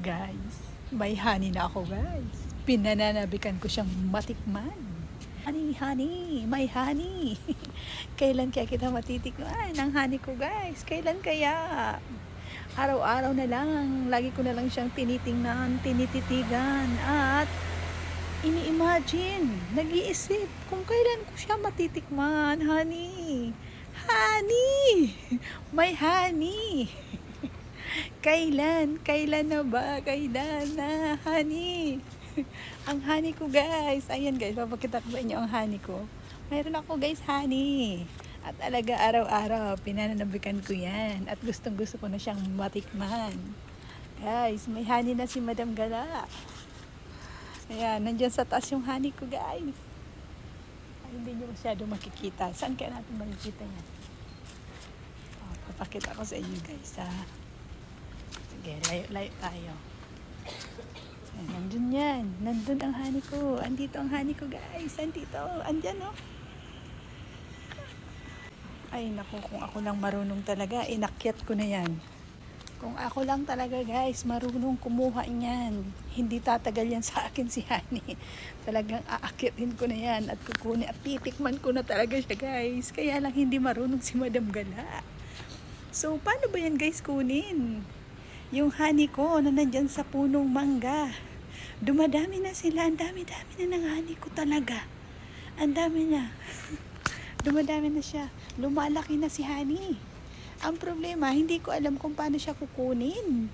Guys, may honey na ako guys. Pinananabikan ko siyang matikman. Honey, honey, may honey. Kailan kaya kita matitikman ng honey ko guys? Kailan kaya? Araw-araw na lang, lagi ko na lang siyang tinitingnan, tinititigan, at ini-imagine, nag-iisip kung kailan ko siya matitikman, honey. Honey! May honey! Kailan? Kailan na ba? Kailan na? Honey! ang honey ko guys. Ayan guys, papakita ko sa inyo ang honey ko. Mayroon ako guys honey. At alaga araw-araw, pinananabikan ko yan. At gustong gusto ko na siyang matikman. Guys, may honey na si Madam Gala. Ayan, nandyan sa taas yung honey ko guys. Ay, hindi nyo masyado makikita. Saan kaya natin makikita yan? Oh, papakita ko sa inyo guys ha. Sige, layo-layo tayo. Ayan, nandun yan. Nandun ang honey ko. Andito ang honey ko guys. Andito. Andyan oh. Ay naku, kung ako lang marunong talaga, inakyat ko na yan. Kung ako lang talaga guys, marunong kumuha niyan. Hindi tatagal yan sa akin si Honey. Talagang aakyatin ko na yan at kukunin at titikman ko na talaga siya guys. Kaya lang hindi marunong si Madam Gala. So, paano ba yan guys kunin? Yung honey ko na nandyan sa punong mangga. Dumadami na sila. Ang dami-dami na ng honey ko talaga. Ang dami na. Dumadami na siya. Lumalaki na si honey. Ang problema, hindi ko alam kung paano siya kukunin.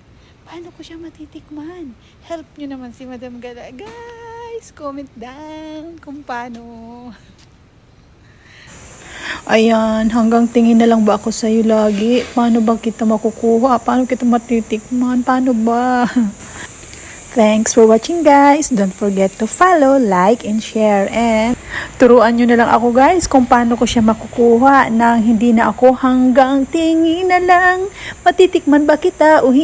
Paano ko siya matitikman? Help nyo naman si Madam Gala. Guys, comment down kung paano. Ayan, hanggang tingin na lang ba ako sa'yo lagi? Paano ba kita makukuha? Paano kita matitikman? Paano ba? Thanks for watching guys. Don't forget to follow, like, and share. And turuan nyo na lang ako guys kung paano ko siya makukuha nang hindi na ako hanggang tingin na lang. Matitikman ba kita o hindi?